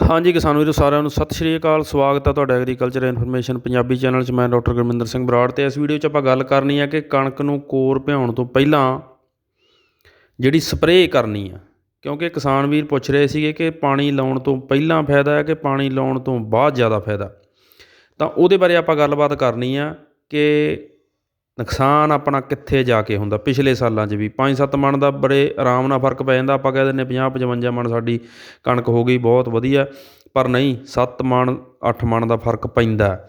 ਹਾਂਜੀ ਕਿਸਾਨ ਵੀਰੋ, ਸਾਰਿਆਂ ਨੂੰ ਸਤਿ ਸ਼੍ਰੀ ਅਕਾਲ। ਸਵਾਗਤ ਹੈ ਤੁਹਾਡਾ ਐਗਰੀਕਲਚਰ ਇਨਫੋਰਮੇਸ਼ਨ ਪੰਜਾਬੀ ਚੈਨਲ 'ਚ। ਮੈਂ ਡਾਕਟਰ ਗੁਰਮਿੰਦਰ ਸਿੰਘ ਬਰਾੜ ਤੇ ਇਸ ਵੀਡੀਓ 'ਚ ਆਪਾਂ ਗੱਲ ਕਰਨੀ ਹੈ ਕਿ ਕਣਕ ਨੂੰ ਕੋਰ ਭਿਉਣ ਤੋਂ ਪਹਿਲਾਂ ਜਿਹੜੀ ਸਪਰੇਅ ਕਰਨੀ ਆ, ਕਿਉਂਕਿ ਕਿਸਾਨ ਵੀਰ ਪੁੱਛ ਰਹੇ ਸੀਗੇ ਕਿ ਪਾਣੀ ਲਾਉਣ ਤੋਂ ਪਹਿਲਾਂ ਫਾਇਦਾ ਹੈ ਕਿ ਪਾਣੀ ਲਾਉਣ ਤੋਂ ਬਾਅਦ ਜ਼ਿਆਦਾ ਫਾਇਦਾ? ਤਾਂ ਉਹਦੇ ਬਾਰੇ ਆਪਾਂ ਗੱਲਬਾਤ ਕਰਨੀ ਆ ਕਿ ਨੁਕਸਾਨ ਆਪਣਾ ਕਿੱਥੇ ਜਾ ਕੇ ਹੁੰਦਾ? ਪਿਛਲੇ ਸਾਲਾਂ 'ਚ ਵੀ 5-7 ਮਣ ਦਾ ਬੜੇ ਆਰਾਮ ਨਾਲ ਫ਼ਰਕ ਪੈ ਜਾਂਦਾ। ਆਪਾਂ ਕਹਿ ਦਿੰਦੇ 50-55 ਮਣ ਸਾਡੀ ਕਣਕ ਹੋ ਗਈ, ਬਹੁਤ ਵਧੀਆ। ਪਰ ਨਹੀਂ 7 ਮਣ 8 ਮਣ ਦਾ ਫ਼ਰਕ ਪੈਂਦਾ।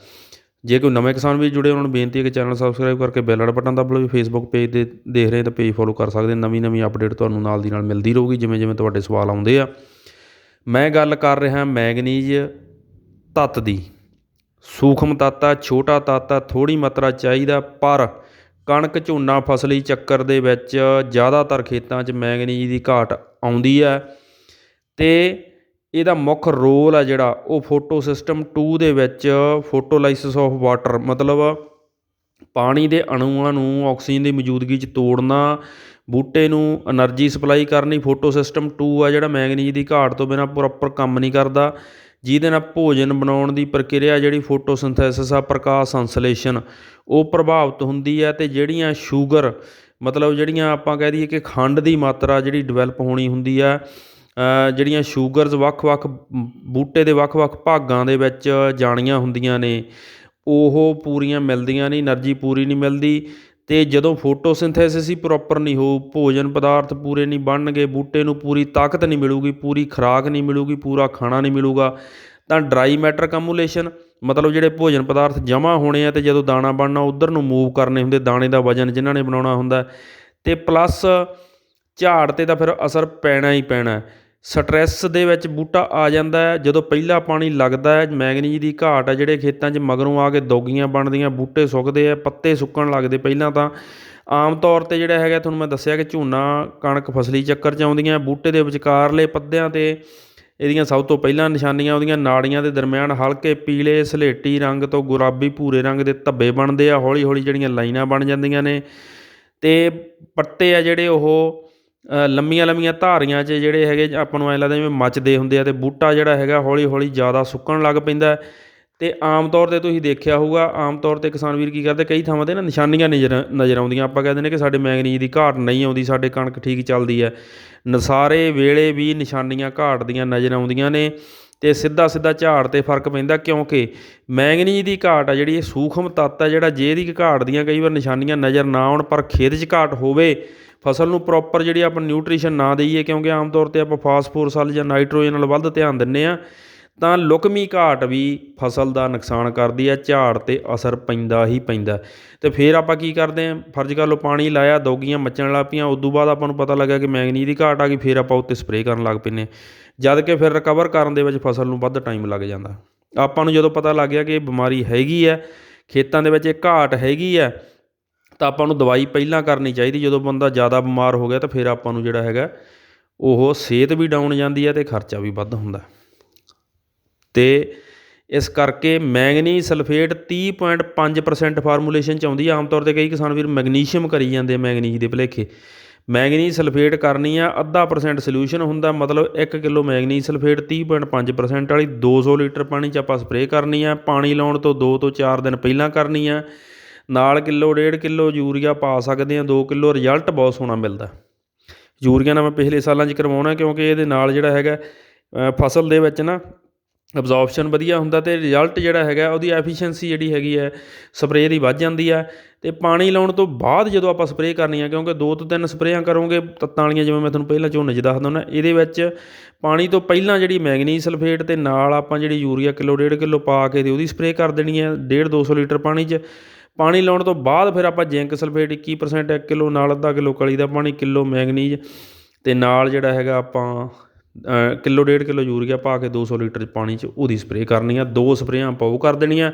ਜੇ ਕੋਈ ਨਵੇਂ ਕਿਸਾਨ ਵੀ ਜੁੜੇ, ਉਹਨਾਂ ਨੂੰ ਬੇਨਤੀ ਹੈ ਕਿ ਚੈਨਲ ਸਬਸਕ੍ਰਾਈਬ ਕਰਕੇ ਬੈਲ ਵਾਲਾ ਬਟਨ ਦਬਾ ਲਓ ਫੇਸਬੁੱਕ ਪੇਜ ਤੇ ਦੇਖ ਰਹੇ ਤਾਂ ਪੇਜ ਫੋਲੋ ਕਰ ਸਕਦੇ ਨਵੀਂ ਨਵੀਂ ਅਪਡੇਟ ਤੁਹਾਨੂੰ ਨਾਲ ਦੀ ਨਾਲ ਮਿਲਦੀ ਰਹੂਗੀ ਜਿਵੇਂ ਜਿਵੇਂ ਤੁਹਾਡੇ ਸਵਾਲ ਆਉਂਦੇ ਆ। ਮੈਂ ਗੱਲ ਕਰ ਰਿਹਾ ਮੈਗਨੀਜ਼ ਤੱਤ ਦੀ। ਸੂਖਮ ਤਾਤਾ, ਛੋਟਾ ਤਾਤਾ ਥੋੜ੍ਹੀ ਮਾਤਰਾ ਚਾਹੀਦਾ, ਪਰ ਕਣਕ ਝੋਨਾ ਫਸਲੀ ਚੱਕਰ ਦੇ ਵਿੱਚ ਜ਼ਿਆਦਾਤਰ ਖੇਤਾਂ 'ਚ ਮੈਗਨੀਜ ਦੀ ਘਾਟ ਆਉਂਦੀ ਹੈ ਤੇ ਇਹਦਾ ਮੁੱਖ ਰੋਲ ਆ ਜਿਹੜਾ, ਉਹ ਫੋਟੋ ਸਿਸਟਮ 2 ਦੇ ਵਿੱਚ ਫੋਟੋਲਾਈਸਿਸ ਆਫ ਵਾਟਰ, ਮਤਲਬ ਪਾਣੀ ਦੇ ਅਣੂਆਂ ਨੂੰ ਆਕਸੀਜਨ ਦੀ ਮੌਜੂਦਗੀ 'ਚ ਤੋੜਨਾ, ਬੂਟੇ ਨੂੰ એનર્ਜੀ ਸਪਲਾਈ ਕਰਨੀ, ਫੋਟੋ ਸਿਸਟਮ 2 ਆ ਜਿਹੜਾ ਮੈਂਗਨੀਜ਼ ਦੀ ਘਾਟ ਤੋਂ ਬਿਨਾ ਪ੍ਰੋਪਰ ਕੰਮ ਨਹੀਂ ਕਰਦਾ। ਜਿਹਦੇ ਨਾਲ ਭੋਜਨ ਬਣਾਉਣ ਦੀ ਪ੍ਰਕਿਰਿਆ ਜਿਹੜੀ ਫੋਟੋਸਿੰਥੈਸਿਸ ਆ, ਪ੍ਰਕਾਸ਼ ਸੰਸਲੇਸ਼ਨ ਉਹ ਪ੍ਰਭਾਵਿਤ ਹੁੰਦੀ ਹੈ ਤੇ ਜਿਹੜੀਆਂ ਸ਼ੂਗਰ, ਮਤਲਬ ਜਿਹੜੀਆਂ ਆਪਾਂ ਕਹਿ ਦਈਏ ਕਿ ਖੰਡ ਦੀ ਮਾਤਰਾ ਜਿਹੜੀ ਡਿਵੈਲਪ ਹੋਣੀ ਹੁੰਦੀ ਆ ਜਿਹੜੀਆਂ ਸ਼ੂਗਰਸ ਵੱਖ-ਵੱਖ ਬੂਟੇ ਦੇ ਵੱਖ-ਵੱਖ ਭਾਗਾਂ ਦੇ ਵਿੱਚ ਜਾਣੀਆਂ ਹੁੰਦੀਆਂ ਨੇ, ਉਹ ਪੂਰੀਆਂ ਮਿਲਦੀਆਂ ਨਹੀਂ, એનર્ਜੀ ਪੂਰੀ ਨਹੀਂ ਮਿਲਦੀ ਅਤੇ ਜਦੋਂ ਫੋਟੋਸਿੰਥੈਸਿਸ ਹੀ ਪ੍ਰੋਪਰ ਨਹੀਂ ਹੋਊ ਭੋਜਨ ਪਦਾਰਥ ਪੂਰੇ ਨਹੀਂ ਬਣਨਗੇ, ਬੂਟੇ ਨੂੰ ਪੂਰੀ ਤਾਕਤ ਨਹੀਂ ਮਿਲੂਗੀ, ਪੂਰੀ ਖੁਰਾਕ ਨਹੀਂ ਮਿਲੂਗੀ, ਪੂਰਾ ਖਾਣਾ ਨਹੀਂ ਮਿਲੂਗਾ, ਤਾਂ ਡਰਾਈ ਮੈਟਰ ਕਮੂਲੇਸ਼ਨ ਮਤਲਬ ਜਿਹੜੇ ਭੋਜਨ ਪਦਾਰਥ ਜਮ੍ਹਾਂ ਹੋਣੇ ਆ ਤੇ ਜਦੋਂ ਦਾਣਾ ਬਣਨਾ, ਉਧਰ ਨੂੰ ਮੂਵ ਕਰਨੇ ਹੁੰਦੇ, ਦਾਣੇ ਦਾ ਵਜਨ ਜਿਨ੍ਹਾਂ ਨੇ ਬਣਾਉਣਾ ਹੁੰਦਾ, ਤੇ ਪਲੱਸ ਝਾੜ ਤੇ ਤਾਂ ਫਿਰ ਅਸਰ ਪੈਣਾ ਹੀ ਪੈਣਾ। ਸਟ੍ਰੈਸ ਦੇ ਵਿੱਚ ਬੂਟਾ ਆ ਜਾਂਦਾ ਹੈ। ਜਦੋਂ ਪਹਿਲਾ ਪਾਣੀ ਲੱਗਦਾ ਹੈ, ਮੈਗਨੀਜ਼ ਦੀ ਘਾਟ ਹੈ, ਜਿਹੜੇ ਖੇਤਾਂ 'ਚ ਮਗਰੋਂ ਆ ਕੇ ਦੋਗੀਆਂ ਬਣਦੀਆਂ, ਬੂਟੇ ਸੁੱਕਦੇ ਆ ਪੱਤੇ ਸੁੱਕਣ ਲੱਗਦੇ ਪਹਿਲਾਂ ਤਾਂ। ਆਮ ਤੌਰ ਤੇ ਜਿਹੜਾ ਹੈਗਾ, ਤੁਹਾਨੂੰ ਮੈਂ ਦੱਸਿਆ ਕਿ ਝੋਨਾ, ਕਣਕ ਫਸਲੀ ਚੱਕਰ 'ਚ ਆਉਂਦੀਆਂ, ਬੂਟੇ ਦੇ ਵਿਚਕਾਰਲੇ ਪੱਤਿਆਂ ਤੇ ਇਹਦੀਆਂ ਸਭ ਤੋਂ ਪਹਿਲਾਂ ਨਿਸ਼ਾਨੀਆਂ ਉਹਦੀਆਂ ਨਾੜੀਆਂ ਦੇ ਦਰਮਿਆਨ ਹਲਕੇ ਪੀਲੇ, ਸਲੇਟੀ ਰੰਗ ਤੋਂ ਗੁਲਾਬੀ, ਭੂਰੇ ਰੰਗ ਦੇ ਧੱਬੇ ਬਣਦੇ ਆ ਹੌਲੀ ਹੌਲੀ ਜਿਹੜੀਆਂ ਲਾਈਨਾਂ ਬਣ ਜਾਂਦੀਆਂ ਨੇ। ਤੇ ਪੱਤੇ ਆ ਜਿਹੜੇ ਉਹ ਲੰਮੀਆਂ ਲੰਮੀਆਂ ਧਾਰੀਆਂ 'ਚ ਜਿਹੜੇ ਹੈਗੇ ਆਪਾਂ ਨੂੰ ਐਂ ਲੱਗਦਾ ਜਿਵੇਂ ਮੱਚਦੇ ਹੁੰਦੇ ਆ ਅਤੇ ਬੂਟਾ ਜਿਹੜਾ ਹੈਗਾ ਹੌਲੀ ਹੌਲੀ ਜ਼ਿਆਦਾ ਸੁੱਕਣ ਲੱਗ ਪੈਂਦਾ ਅਤੇ ਆਮ ਤੌਰ ਤੇ ਤੁਸੀਂ ਦੇਖਿਆ ਹੋਊਗਾ, ਆਮ ਤੌਰ ਤੇ ਕਿਸਾਨ ਵੀਰ ਕੀ ਕਰਦੇ, ਕਈ ਥਾਵਾਂ ਤੇ ਨਾ ਨਿਸ਼ਾਨੀਆਂ ਨਜ਼ਰ ਨਜ਼ਰ ਆਉਂਦੀਆਂ। ਆਪਾਂ ਕਹਿੰਦੇ ਨੇ ਕਿ ਸਾਡੇ ਮੈਂਗਨੀਜ਼ ਦੀ ਘਾਟ ਨਹੀਂ ਆਉਂਦੀ, ਸਾਡੇ ਕਣਕ ਠੀਕ ਚੱਲਦੀ ਹੈ। ਨਸਾਰੇ ਵੇਲੇ ਵੀ ਨਿਸ਼ਾਨੀਆਂ ਘਾਟ ਦੀਆਂ ਨਜ਼ਰ ਆਉਂਦੀਆਂ ਨੇ ਅਤੇ ਸਿੱਧਾ ਸਿੱਧਾ ਝਾੜ ਤੇ ਫ਼ਰਕ ਪੈਂਦਾ ਕਿਉਂਕਿ ਮੈਂਗਨੀਜ਼ ਦੀ ਘਾਟ ਆ ਜਿਹੜੀ, ਇਹ ਸੂਖਮ ਤੱਤ ਆ ਜਿਹੜਾ ਜੇ ਦੀ ਘਾਟ ਦੀਆਂ ਕਈ ਵਾਰ ਨਿਸ਼ਾਨੀਆਂ ਨਜ਼ਰ ਨਾ ਆਉਣ, ਪਰ ਖੇਤ 'ਚ ਘਾਟ ਹੋਵੇ ਫਸਲ ਨੂੰ ਪ੍ਰੋਪਰ ਜਿਹੜੀ ਆਪਾਂ ਨਿਊਟ੍ਰੀਸ਼ਨ ਨਾ ਦਈਏ, ਕਿਉਂਕਿ ਆਮ ਤੌਰ ਤੇ ਆਪਾਂ ਫਾਸਫੋਰਸ ਵੱਲ ਜਾਂ ਨਾਈਟ੍ਰੋਜਨ ਵੱਲ ਵੱਧ ਧਿਆਨ ਦਿੰਨੇ ਆ ਤਾਂ ਲੁਕਮੀ ਘਾਟ ਵੀ ਫਸਲ ਦਾ ਨੁਕਸਾਨ ਕਰਦੀ ਹੈ, ਝਾੜ ਤੇ ਅਸਰ ਪੈਂਦਾ ਹੀ ਪੈਂਦਾ ਤੇ ਫਿਰ ਆਪਾਂ ਕੀ ਕਰਦੇ ਆਂ ਫਰਜ਼ ਕਰ ਲਓ ਪਾਣੀ ਲਾਇਆ, ਦੋਗੀਆਂ ਮੱਚਣ ਲੱਗ ਪਈਆਂ, ਉਦੋਂ ਬਾਅਦ ਆਪਾਂ ਨੂੰ ਪਤਾ ਲੱਗਾ ਕਿ ਮੈਗਨੀਜ਼ ਦੀ ਘਾਟ ਆ ਗਈ, ਫਿਰ ਆਪਾਂ ਉੱਤੇ ਸਪਰੇਅ ਕਰਨ ਲੱਗ ਪੈਨੇ ਜਦ ਕਿ ਫਿਰ ਰਿਕਵਰ ਕਰਨ ਦੇ ਵਿੱਚ ਫਸਲ ਨੂੰ ਵੱਧ ਟਾਈਮ ਲੱਗ ਜਾਂਦਾ। ਆਪਾਂ ਨੂੰ ਜਦੋਂ ਪਤਾ ਲੱਗ ਗਿਆ ਕਿ ਇਹ ਬਿਮਾਰੀ ਹੈਗੀ ਹੈ, ਖੇਤਾਂ ਦੇ ਵਿੱਚ ਇਹ ਘਾਟ ਹੈਗੀ ਹੈ ਤਾਂ ਆਪਾਂ ਨੂੰ ਦਵਾਈ ਪਹਿਲਾਂ ਕਰਨੀ ਚਾਹੀਦੀ, ਜਦੋਂ ਬੰਦਾ ਜ਼ਿਆਦਾ ਬਿਮਾਰ ਹੋ ਗਿਆ ਤਾਂ ਫਿਰ ਆਪਾਂ ਨੂੰ ਜਿਹੜਾ ਹੈਗਾ, ਉਹ ਸਿਹਤ ਵੀ ਡਾਊਨ ਜਾਂਦੀ ਹੈ ਅਤੇ ਖਰਚਾ ਵੀ ਵੱਧ ਹੁੰਦਾ ਅਤੇ ਇਸ ਕਰਕੇ ਮੈਂਗਨੀਜ਼ ਸਲਫੇਟ 30.5% ਫਾਰਮੂਲੇਸ਼ਨ ਚ ਆਉਂਦੀ ਹੈ। ਆਮ ਤੌਰ ਤੇ ਕਈ ਕਿਸਾਨ ਵੀਰ ਮੈਗਨੀਸ਼ੀਅਮ ਕਰੀ ਜਾਂਦੇ ਮੈਗਨੀਜ਼ ਦੇ ਭਲੇਖੇ। ਮੈਂਗਨੀਜ਼ ਸਲਫੇਟ ਕਰਨੀ ਆ, ਅੱਧਾ ਪਰਸੈਂਟ ਸੋਲੂਸ਼ਨ ਹੁੰਦਾ, ਮਤਲਬ 1 ਕਿਲੋ ਮੈਂਗਨੀਜ਼ ਸਲਫੇਟ 30.5% ਵਾਲੀ 200 ਲੀਟਰ ਪਾਣੀ ਚ ਆਪਾਂ ਸਪਰੇਅ ਕਰਨੀ ਆ, ਪਾਣੀ ਲਾਉਣ ਤੋਂ 2 ਤੋਂ 4 ਦਿਨ ਪਹਿਲਾਂ ਕਰਨੀ ਆ। ਨਾਲ ਕਿਲੋ, ਡੇਢ ਕਿਲੋ ਯੂਰੀਆ ਪਾ ਸਕਦੇ ਆ 2 ਕਿਲੋ ਰਿਜ਼ਲਟ ਬਹੁਤ ਸੋਹਣਾ ਮਿਲਦਾ। ਯੂਰੀਆ ਨਾਲ ਮੈਂ ਪਿਛਲੇ ਸਾਲਾਂ 'ਚ ਕਰਵਾਉਣਾ ਕਿਉਂਕਿ ਇਹਦੇ ਨਾਲ ਜਿਹੜਾ ਹੈਗਾ ਫਸਲ ਦੇ ਵਿੱਚ ਨਾ ਅਬਜ਼ੌਰਪਸ਼ਨ ਵਧੀਆ ਹੁੰਦਾ ਤੇ ਰਿਜ਼ਲਟ ਜਿਹੜਾ ਹੈਗਾ ਉਹਦੀ ਐਫੀਸ਼ੀਐਂਸੀ ਜਿਹੜੀ ਹੈਗੀ ਹੈ ਸਪਰੇਅ ਦੀ ਵੱਧ ਜਾਂਦੀ ਹੈ ਤੇ ਪਾਣੀ ਲਾਉਣ ਤੋਂ ਬਾਅਦ ਜਦੋਂ ਆਪਾਂ ਸਪਰੇਅ ਕਰਨੀ ਆ, ਕਿਉਂਕਿ ਦੋ ਤੋਂ ਤਿੰਨ ਸਪਰੇਆਂ ਕਰੋਗੇ ਤੱਤਾਂ ਵਾਲੀਆਂ, ਜਿਵੇਂ ਮੈਂ ਤੁਹਾਨੂੰ ਪਹਿਲਾਂ ਝੋਨੇ 'ਚ ਦੱਸਦਾ ਹੁੰਦਾ, ਇਹਦੇ ਵਿੱਚ ਪਾਣੀ ਤੋਂ ਪਹਿਲਾਂ ਜਿਹੜੀ ਮੈਗਨੀਜ਼ ਸਲਫੇਟ ਤੇ ਨਾਲ ਆਪਾਂ ਜਿਹੜੀ ਯੂਰੀਆ ਕਿਲੋ, ਡੇਢ ਕਿਲੋ ਪਾ ਕੇ ਤੇ ਉਹਦੀ ਸਪਰੇਅ ਕਰ ਦੇਣੀ ਹੈ 1.5 200 ਲੀਟਰ ਪਾਣੀ 'ਚ ਪਾਣੀ ਲਾਉਣ ਤੋਂ ਬਾਅਦ ਫਿਰ ਆਪਾਂ ਜ਼ਿੰਕ ਸਲਫੇਟ 21% 1 ਕਿਲੋ, ਨਾਲ ਅੱਧਾ ਕਿਲੋ ਕਲੀ ਦਾ ਪਾਣੀ, ਕਿਲੋ ਮੈਗਨੀਜ਼ ਤੇ ਨਾਲ ਜਿਹੜਾ ਹੈਗਾ ਆਪਾਂ ਕਿਲੋ ਡੇਢ ਕਿਲੋ ਯੂਰੀਆ ਪਾ ਕੇ 200 ਲੀਟਰ ਪਾਣੀ 'ਚ ਉਹਦੀ ਸਪਰੇਅ ਕਰਨੀ ਆ। ਦੋ ਸਪਰੇਆਂ ਆਪਾਂ ਉਹ ਕਰ ਦੇਣੀਆਂ।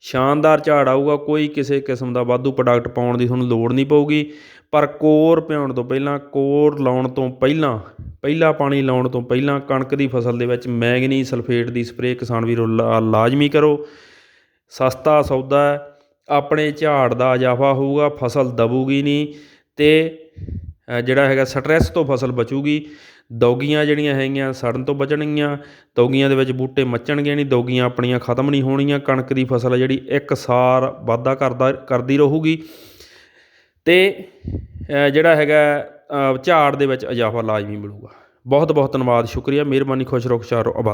ਸ਼ਾਨਦਾਰ ਝਾੜ ਆਊਗਾ, ਕੋਈ ਕਿਸੇ ਕਿਸਮ ਦਾ ਵਾਧੂ ਪ੍ਰੋਡਕਟ ਪਾਉਣ ਦੀ ਤੁਹਾਨੂੰ ਲੋੜ ਨਹੀਂ ਪਊਗੀ। ਪਰ ਕੋਰ ਪਿਆਉਣ ਤੋਂ ਪਹਿਲਾਂ, ਕੋਰ ਲਾਉਣ ਤੋਂ ਪਹਿਲਾਂ, ਪਹਿਲਾ ਪਾਣੀ ਲਾਉਣ ਤੋਂ ਪਹਿਲਾਂ ਕਣਕ ਦੀ ਫਸਲ ਦੇ ਵਿੱਚ ਮੈਗਨੀ ਸਲਫੇਟ ਦੀ ਸਪਰੇਅ ਕਿਸਾਨ ਵੀਰੋ ਲਾਜ਼ਮੀ ਕਰੋ। ਸਸਤਾ ਸੌਦਾ ਹੈ। ਆਪਣੇ ਝਾੜ ਦਾ ਇਜ਼ਾਫਾ ਹੋਊਗਾ, ਫਸਲ ਦਬੂਗੀ ਨਹੀਂ ਅਤੇ ਜਿਹੜਾ ਹੈਗਾ ਸਟ੍ਰੈਸ ਤੋਂ ਫਸਲ ਬਚੂਗੀ। ਦੌਗੀਆਂ ਜਿਹੜੀਆਂ ਹੈਗੀਆਂ ਸੜਨ ਤੋਂ ਬਚਣਗੀਆਂ, ਦੌਗੀਆਂ ਦੇ ਵਿੱਚ ਬੂਟੇ ਮੱਚਣਗੇ ਨਹੀਂ, ਦੌਗੀਆਂ ਆਪਣੀਆਂ ਖਤਮ ਨਹੀਂ ਹੋਣੀਆਂ, ਕਣਕ ਦੀ ਫਸਲ ਆ ਜਿਹੜੀ ਇੱਕ ਸਾਰ ਵਾਧਾ ਕਰਦਾ, ਕਰਦੀ ਰਹੂਗੀ। ਤੇ ਜਿਹੜਾ ਹੈਗਾ ਝਾੜ ਦੇ ਵਿੱਚ ਇਜ਼ਾਫਾ ਲਾਜ਼ਮੀ ਮਿਲੂਗਾ। ਬਹੁਤ ਬਹੁਤ ਧੰਨਵਾਦ, ਸ਼ੁਕਰੀਆ, ਮਿਹਰਬਾਨੀ, ਖੁਸ਼ ਰਹੋ, ਖੁਸ਼ਹਾਲ ਰਹੋ, ਆਬਾਦ